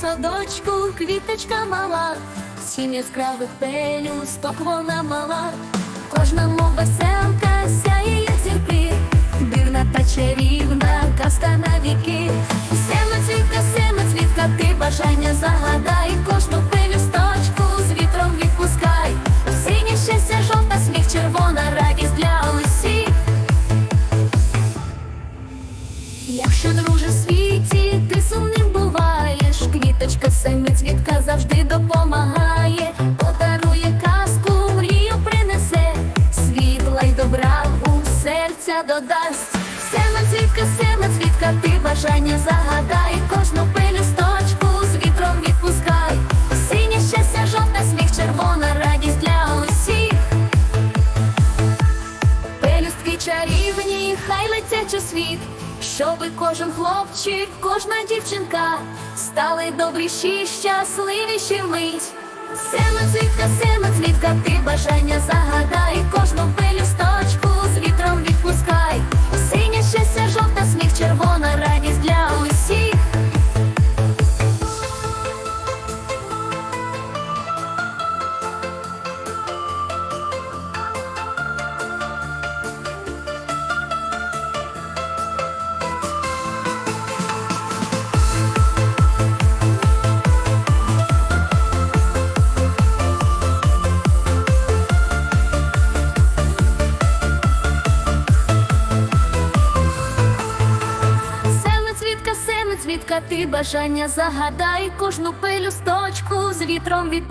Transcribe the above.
садочку, квіточка мала, сім яскравих пелюсток вона мала, кожна мов веселка сяє як зірки, дивна та чарівна казка на віки. Семицвітка, семицвітка, ти бажання загадай, кожну пелюсточку з вітром відпускай. Синє щастя, жовта, сміх, червона радість для усіх. Якщо друже в квіточка семицвітка завжди допомагає, подарує казку, мрію принесе, світла й добра у серця додасть. Семицвітка, семицвітка, ти бажання загадай, кожну пелюсточку з вітром відпускай. Синє щастя, жовта, сміх, червона радість для усіх. Пелюстки чарівні, хай летять у світ, щоби кожен хлопчик, кожна дівчинка стали добріші, щасливіші вмить. Семицвітка, семицвітка, ти бажання загадай, Семицвітка, семицвітка, ти бажання загадай, кожну пелюсточку з вітром від